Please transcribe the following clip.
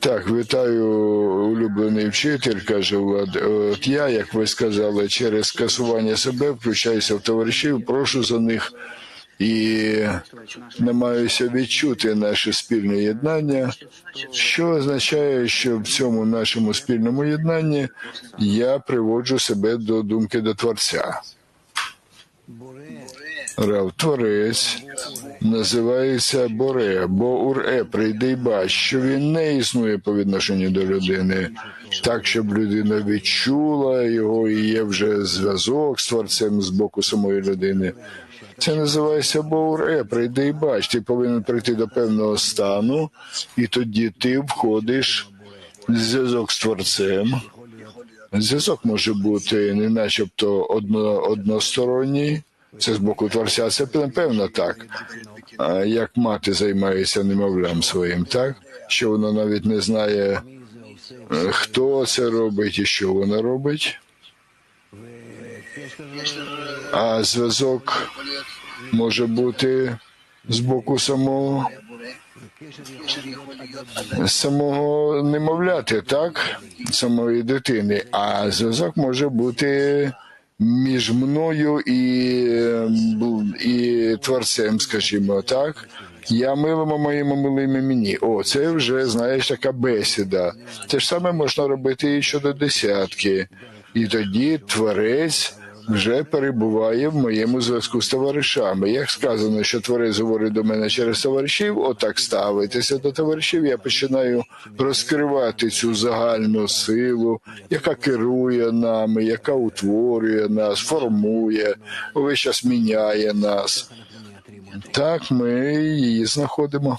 Так, вітаю, улюблений вчитель, каже Влад. От я, як ви сказали, через скасування себе включаюся в товаришів, прошу за них і намагаюся відчути наше спільне єднання, що означає, що в цьому нашому спільному єднанні я приводжу себе до думки до Творця. Рав Творець називається Боре, бо уре, прийди й бач, що він не існує по відношенню до людини, так, щоб людина відчула його і є вже зв'язок з творцем з боку самої людини. Це називається Боуре, прийди і бач. Ти повинен прийти до певного стану, і тоді ти входиш в зв'язок з творцем. Зв'язок може бути не начебто одно, односторонній. Це з боку творця, це певно так. Як мати займається немовлям своїм, так? Що вона навіть не знає, е, хто це робить і що вона робить. А зв'язок може бути з боку самого самого немовляти, так? Самої дитини. А зв'язок може бути між мною і, ем, і творцем, скажімо так. Я милому моєму милим мені. О, це вже знаєш така бесіда. Те ж саме можна робити і щодо десятки. І тоді творець вже перебуває в моєму зв'язку з товаришами. Як сказано, що творець говорить до мене через товаришів, отак ставитися до товаришів. Я починаю розкривати цю загальну силу, яка керує нами, яка утворює нас, формує, увесь час міняє нас. Так ми її знаходимо.